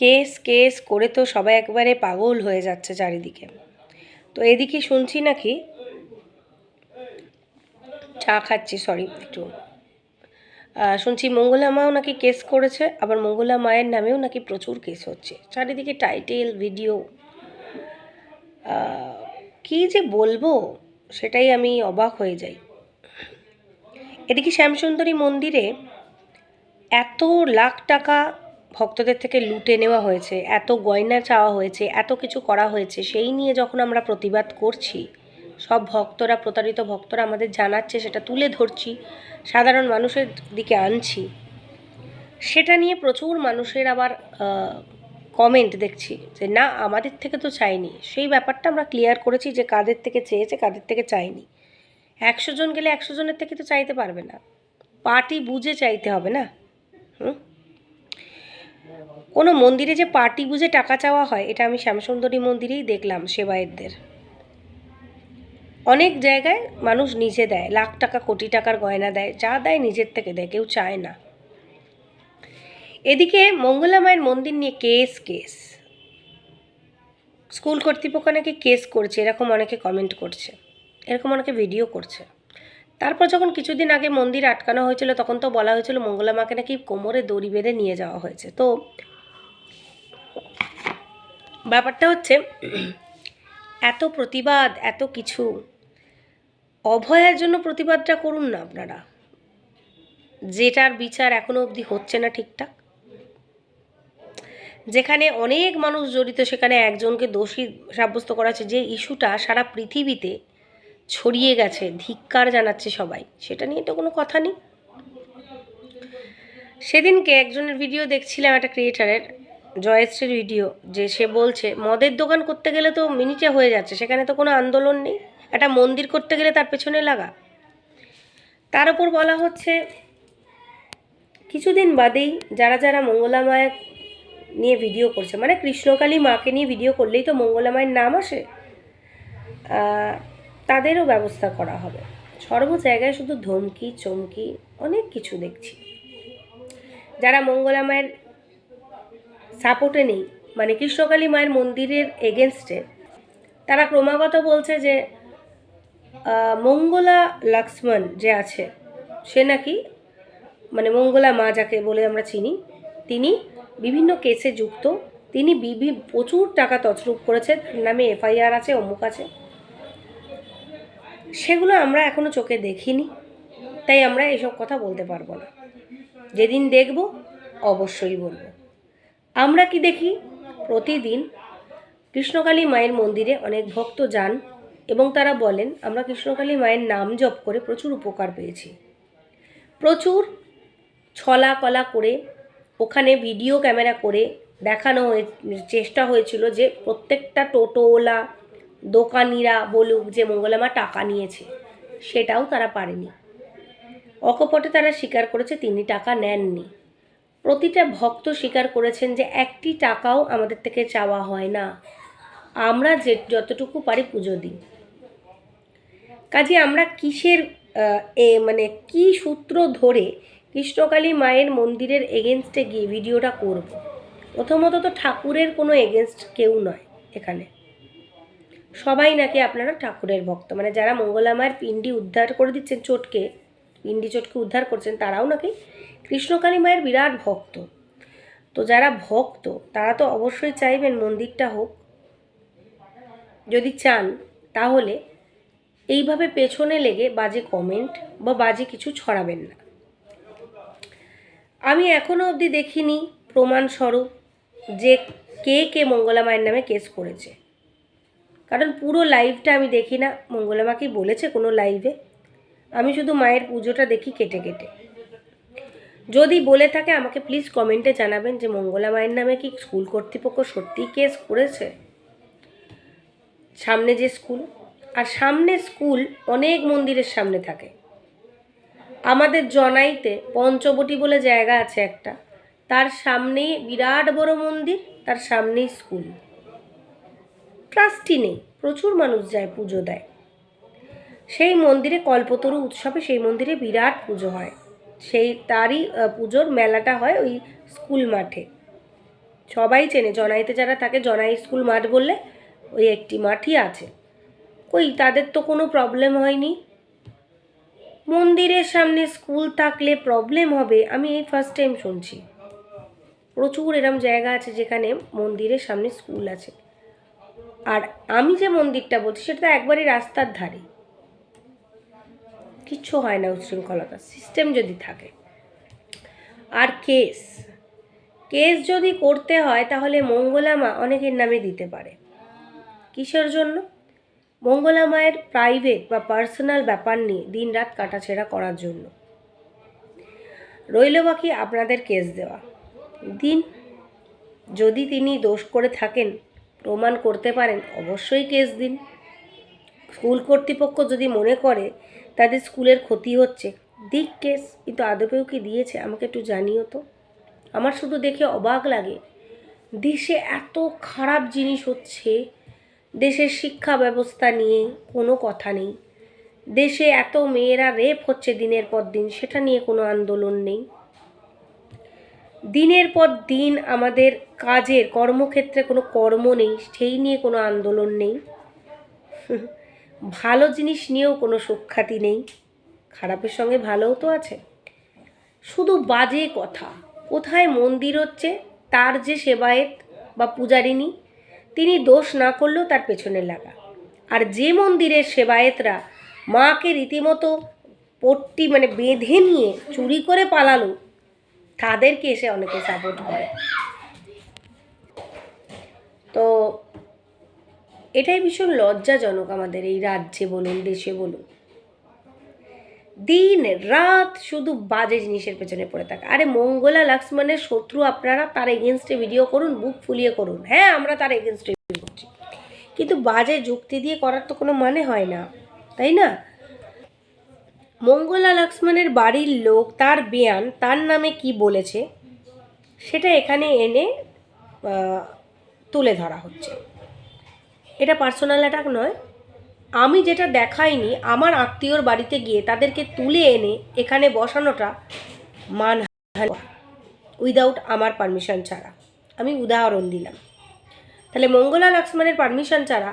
Case case করে তো সবাই একবারে পাগল হয়ে যাচ্ছে চারিদিকে। তো এদিকে শুনছি নাকি? চা খাচ্ছি সরি একটু। শুনছি মঙ্গলা মাও নাকি কেস করেছে, আবার মঙ্গলা মায়ের নামেও নাকি প্রচুর কেস হচ্ছে। চারিদিকে টাইটেল ভিডিও কি যে বলব, সেটাই আমি অবাক হয়ে যাই। এদিকে শ্যামসুন্দরী মন্দিরে এত লাখ টাকা ভক্তদের থেকে লুটে নেওয়া হয়েছে, এত গয়না চাওয়া হয়েছে, এত কিছু করা হয়েছে, সেই নিয়ে যখন আমরা প্রতিবাদ করছি, সব ভক্তরা, প্রতারিত ভক্তরা আমাদের জানাচ্ছে, সেটা তুলে ধরছি, সাধারণ মানুষের দিকে আনছি। সেটা নিয়ে প্রচুর মানুষের আবার কমেন্ট দেখছি যে, না, আমাদের থেকে তো চাইনি সেই ব্যাপারটা আমরা ক্লিয়ার করেছি যে, কাদের থেকে চেয়েছে, কাদের থেকে চাইনি একশো জন গেলে একশো জনের থেকে তো চাইতে পারবে না। পার্টি বুঝে চাইতে হবে না। হুম? কোনো মন্দিরে যে পার্টি বুঝে টাকা চাওয়া হয়, এটা আমি শ্যামসুন্দরী মন্দিরেই দেখলাম সেবায়েতদের। অনেক জায়গায় মানুষ নিজে দেয়, লাখ টাকা, কোটি টাকার গয়না দেয়, যা দেয় নিজের থেকে দেয়, কেউ চায় না। এদিকে মঙ্গলা মায়ের মন্দির নিয়ে কেস কেস। স্কুল কর্তৃপক্ষ নাকি কেস করছে, এরকম অনেকে কমেন্ট করছে, এরকম অনেকে ভিডিও করছে। তারপর যখন কিছুদিন আগে মন্দির আটকানো হয়েছিল, তখন তো বলা হয়েছিল মঙ্গলা মাকে নাকি কোমরে দড়ি বেঁধে নিয়ে যাওয়া হয়েছে। তো ব্যাপারটা হচ্ছে, এত প্রতিবাদ, এত কিছু, অভয়ের জন্য প্রতিবাদটা করুন না আপনারা। যেটার বিচার এখনও অবধি হচ্ছে না ঠিকঠাক। যেখানে অনেক মানুষ জড়িত, সেখানে একজনকে দোষী সাব্যস্ত করা হচ্ছে। যে ইস্যুটা সারা পৃথিবীতে ছড়িয়ে গেছে, ধিক্কার জানাচ্ছে সবাই, সেটা নিয়ে তো কোনো কথা নেই। সেদিনকে একজনের ভিডিও দেখছিলাম একটা ক্রিয়েটারের জয়শ্রীর ভিডিও যে সে বলছে, মদের দোকান করতে গেলে তো মিনিটে হয়ে যাচ্ছে, সেখানে তো কোনো আন্দোলন নেই। একটা মন্দির করতে গেলে তার পেছনে লাগা। তার উপর বলা হচ্ছে, কিছুদিন বাদেই যারা যারা মঙ্গলা মায়ের নিয়ে ভিডিও করছে মানে কৃষ্ণকালী মাকে নিয়ে ভিডিও করলেই তো মঙ্গলা মায়ের নাম আসে তাদেরও ব্যবস্থা করা হবে। সর্ব জায়গায় শুধু ধমকি, চমকি, অনেক কিছু দেখছি। যারা মঙ্গলা মায়ের সাপোর্টে নেই। মানে কৃষ্ণকালী মায়ের মন্দিরের এগেনস্টে তারা ক্রমাগত বলছে যে মঙ্গলা লক্ষ্মণ যে আছে, সে নাকি মানে মঙ্গলা মা যাকে বলে আমরা চিনি, তিনি বিভিন্ন কেসে যুক্ত। তিনি বিভি প্রচুর টাকা তছরূপ করেছে, তার নামে এফআইআর আছে, অমুক আছে। সেগুলো আমরা এখনও চোখে দেখিনি, তাই আমরা এসব কথা বলতে পারব না। যেদিন দেখব, অবশ্যই বলব। আমরা কি দেখি? প্রতিদিন কৃষ্ণকালী মায়ের মন্দিরে অনেক ভক্ত যান এবং তারা বলেন, আমরা কৃষ্ণকালী মায়ের নাম জপ করে প্রচুর উপকার পেয়েছি। প্রচুর ছলা কলা করে, ওখানে ভিডিও ক্যামেরা করে দেখানো হয়ে, চেষ্টা হয়েছিল যে প্রত্যেকটা টোটোওয়ালা, দোকানিরা বলুক যে মঙ্গলামা টাকা নিয়েছে, সেটাও তারা পারেনি। অকপটে তারা স্বীকার করেছে, তিনি টাকা নেননি। প্রতিটা ভক্ত স্বীকার করেছেন যে একটি টাকাও আমাদের থেকে চাওয়া হয় না। আমরা যে যতটুকু পারি পুজো দিই। কাজে আমরা কিসের এ মানে কি সূত্র ধরে কৃষ্ণকালী মায়ের মন্দিরের এগেনস্টে গিয়ে ভিডিওটা করব? প্রথমত তো ঠাকুরের কোনো এগেনস্ট কেউ নয় এখানে। সবাই নাকি আপনারা ঠাকুরের ভক্ত। মানে যারা মঙ্গলা মায়ের পিণ্ডি উদ্ধার করে দিচ্ছেন চোটকে পিণ্ডি উদ্ধার করছেন, তারাও নাকি কৃষ্ণকালী মায়ের বিরাট ভক্ত। তো যারা ভক্ত, তারা তো অবশ্যই চাইবেন মন্দিরটা হোক। যদি চান, তাহলে এইভাবে পেছনে লেগে বাজে কমেন্ট বা বাজে কিছু ছড়াবেন না। আমি এখনও অবধি দেখিনি প্রমাণস্বরূপ যে কে কে মঙ্গলা মায়ের নামে কেস করেছে। কারণ পুরো লাইভটা আমি দেখি না, মঙ্গলা মাকে বলেছে কোনো লাইভে আমি শুধু মায়ের পুজোটা দেখি কেটে কেটে। যদি বলে থাকে আমাকে প্লিজ কমেন্টে জানাবেন যে মঙ্গলা মায়ের নামে কি স্কুল কর্তৃপক্ষ সত্যিই কেস করেছে? সামনে যে স্কুল আর সামনে স্কুল অনেক মন্দিরের সামনে থাকে। আমাদের জনাইতে পঞ্চবটি বলে জায়গা আছে একটা। তার সামনেই বিরাট বড় মন্দির, তার সামনেই স্কুল ট্রাস্টি নেই, প্রচুর মানুষ যায় পুজো দেয়। সেই মন্দিরে কল্পতরু উৎসবে সেই মন্দিরে বিরাট পুজো হয়। সেই তারই পুজোর মেলাটা হয় ওই স্কুল মাঠে। সবাই চেনে, জনাইতে যারা থাকে, জনাই স্কুল মাঠ বললে ওই একটি মাঠই আছে। কই, তাদের তো কোনো প্রবলেম হয়নি। মন্দিরের সামনে স্কুল থাকলে প্রবলেম হবে, আমি এই ফার্স্ট টাইম শুনছি। প্রচুর এরম জায়গা আছে যেখানে মন্দিরের সামনে স্কুল আছে। আর আমি যে মন্দিরটা বলছি, সেটা তো একবারই রাস্তার ধারে। কিচ্ছু হয় না উচ্ছৃঙ্খলতা সিস্টেম যদি থাকে। আর কেস কেস যদি করতে হয় তাহলে মঙ্গলামা অনেকের নামে দিতে পারে। কিসের জন্য? মঙ্গলা মায়ের প্রাইভেট বা পার্সোনাল ব্যাপার নিয়ে দিনরাত কাটাছেড়া করার জন্য। রইল বাকি আপনাদের কেস দেওয়া। দিন, যদি তিনি দোষ করে থাকেন, প্রমাণ করতে পারেন, অবশ্যই কেস দিন। স্কুল কর্তৃপক্ষ যদি মনে করে তাদের স্কুলের ক্ষতি হচ্ছে। দিক কেস, কিন্তু আদপেও কি দিয়েছে? আমাকে একটু জানিও তো। আমার শুধু দেখে অবাক লাগে। দেশে এত খারাপ জিনিস হচ্ছে। দেশের শিক্ষা ব্যবস্থা নিয়ে কোনো কথা নেই। দেশে এত মেয়েরা রেপ হচ্ছে দিনের পর দিন, সেটা নিয়ে কোনো আন্দোলন নেই। দিনের পর দিন আমাদের কাজের কর্মক্ষেত্রে কোনো কর্ম নেই, সেই নিয়ে কোনো আন্দোলন নেই। ভালো জিনিস নিয়েও কোনো সুখ্যাতি নেই। খারাপের সঙ্গে ভালোও তো আছে। শুধু বাজে কথা। কোথায় মন্দির হচ্ছে, তার যে সেবায়েত বা পূজারিনী তিনি দোষ না করলেও তার পেছনে লাগা। আর যে মন্দিরের সেবায়েতরা মাকে রীতিমতো পট্টি মানে বেঁধে নিয়ে চুরি করে পালালো, তাদেরকে এসে অনেকে সাপোর্ট করে। তো এটাই ভীষণ লজ্জাজনক আমাদের এই রাজ্যে বলুন, দেশে বলুন। দিন, রাত শুধু বাজে জিনিসের পেছনে পড়ে থাকে। আরে মঙ্গলা লক্ষ্মণের শত্রু আপনারা, তার এগেনস্টে ভিডিও করুন, বুক ফুলিয়ে করুন। হ্যাঁ আমরা তার এগেনস্টে করছি। কিন্তু বাজে যুক্তি দিয়ে করার তো কোনো মানে হয় না, তাই না? মঙ্গলা লক্ষ্মণের বাড়ির লোক, তার বেয়ান, তার নামে কি বলেছে, সেটা এখানে এনে তুলে ধরা হচ্ছে। এটা পার্সোনাল অ্যাটাক নয়। আমি যেটা দেখাইনি, আমার আত্মীয়র বাড়িতে গিয়ে তাদেরকে তুলে এনে এখানে বসানোটা মানহানি উইদাউট আমার পারমিশন ছাড়া। আমি উদাহরণ দিলাম। তাহলে মঙ্গলা লক্ষ্মণের পারমিশন ছাড়া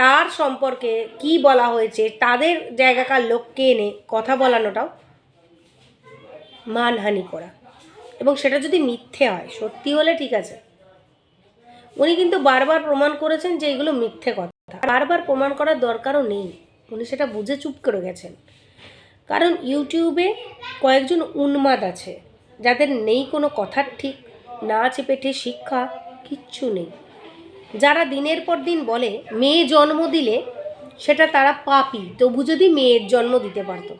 তার সম্পর্কে কি বলা হয়েছে, তাদের জায়গাকার লোককে এনে কথা বলানোটাও মানহানি করা এবং সেটা যদি মিথ্যে হয়, সত্যি হলে ঠিক আছে। উনি কিন্তু বারবার প্রমাণ করেছেন যে এগুলো মিথ্যে কথা। বারবার প্রমাণ করার দরকারও নেই। উনি সেটা বুঝে চুপ করে গেছেন। কারণ ইউটিউবে কয়েকজন উন্মাদ আছে, যাদের নেই কোনো কথার ঠিক, না আছে পেটে শিক্ষা, কিচ্ছু নেই। যারা দিনের পর দিন বলে, মেয়ে জন্ম দিলে সেটা তারা পাপি, তবু যদি মেয়ের জন্ম দিতে পারতো।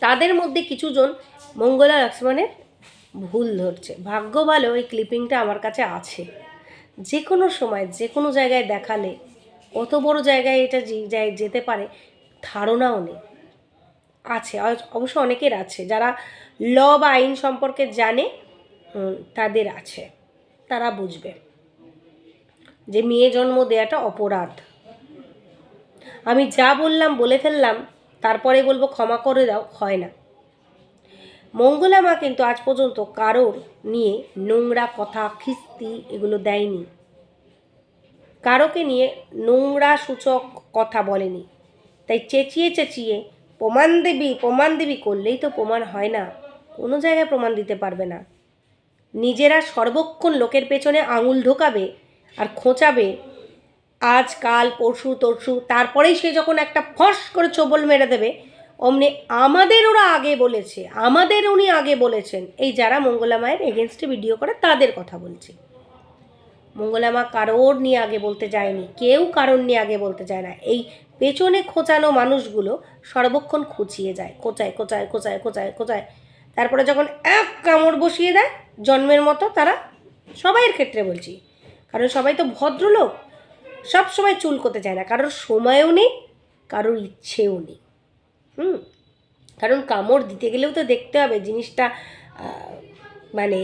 তাদের মধ্যে কিছুজন মঙ্গলা লক্ষ্মণের ভুল ধরছে। ভাগ্য ভালো, এই ক্লিপিংটা আমার কাছে আছে। যে কোনো সময় যে কোনো জায়গায় দেখালে, অত বড় জায়গায় এটা যায় যেতে পারে, ধারণাও নেই। আছে অবশ্য অনেকের আছে, যারা ল বা আইন সম্পর্কে জানে তাদের আছে, তারা বুঝবে যে মেয়ে জন্ম দেওয়াটা অপরাধ। আমি যা বললাম, বলে ফেললাম, তারপরে বলব ক্ষমা করে দাও, হয় না। মঙ্গলা মা কিন্তু আজ পর্যন্ত কারোর নিয়ে নোংরা কথা, খিস্তি এগুলো দেয়নি। কারোকে নিয়ে নোংরা সূচক কথা বলেনি। তাই চেঁচিয়ে চেঁচিয়ে প্রমাণ দেবী প্রমাণ দেবী করলেই তো প্রমাণ হয় না। কোনো জায়গায় প্রমাণ দিতে পারবে না। নিজেরা সর্বক্ষণ লোকের পেছনে আঙুল ঢোকাবে আর খোঁচাবে, আজ, কাল, পরশু, তরশু, তারপরেই সে যখন একটা ফস করে চোবল মেরে দেবে অমনি আমাদের ওরা আগে বলেছে, আমাদের উনি আগে বলেছেন। এই যারা মঙ্গলা মায়ের এগেনস্টে ভিডিও করে, তাদের কথা বলছি। মঙ্গলা মা কারোর নিয়ে আগে বলতে যায়নি, কেউ কারোর নিয়ে আগে বলতে যায় না। এই পেছনে খোঁচানো মানুষগুলো সর্বক্ষণ খুঁচিয়ে যায়, খোঁচায় খোঁচায় খোঁচায় খোঁচায় খোঁচায়। তারপরে যখন এক কামড় বসিয়ে দেয়, জন্মের মতো তারা সবাইয়ের ক্ষেত্রে বলছি। কারণ সবাই তো ভদ্রলোক, সব সময় চুল করতে চায় না। কারোর সময়ও নেই, কারোর ইচ্ছেও নেই। হুম। কারণ কামড় দিতে গেলেও তো দেখতে হবে জিনিসটা মানে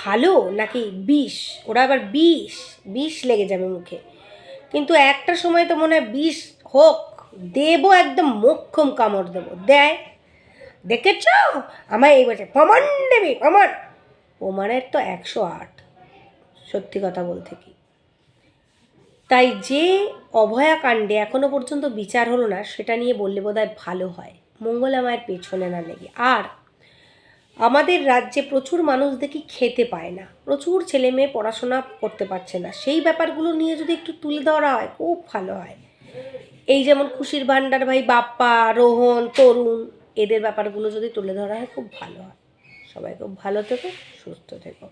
ভালো নাকি বিষ? ওরা আবার বিষ বিষ লেগে যাবে মুখে। কিন্তু একটা সময় তো মনে হয় বিষ হোক, দেবো একদম মোক্ষম কামড় দেবো। দেয়। দেখেছ? আমায় এই বলছে, প্রমাণ দেবে, প্রমাণ। প্রমাণের তো একশো আট, সত্যি কথা বলতে কি? তাই যে অভয়াকাণ্ডে এখনও পর্যন্ত বিচার হলো না, সেটা নিয়ে বললে বোধহয় ভালো হয়। মঙ্গলা মায়ের পেছনে না লেগে। আর আমাদের রাজ্যে প্রচুর মানুষ দেখি খেতে পায় না। প্রচুর ছেলে মেয়ে পড়াশোনা করতে পারছে না। সেই ব্যাপারগুলো নিয়ে যদি একটু তুলে ধরা হয়, খুব ভালো হয়। এই যেমন খুশির ভাণ্ডার ভাই, বাপ্পা, রোহন, তরুণ, এদের ব্যাপারগুলো যদি তুলে ধরা হয়, খুব ভালো হয়। সবাই খুব ভালো থেকো, সুস্থ থেকো।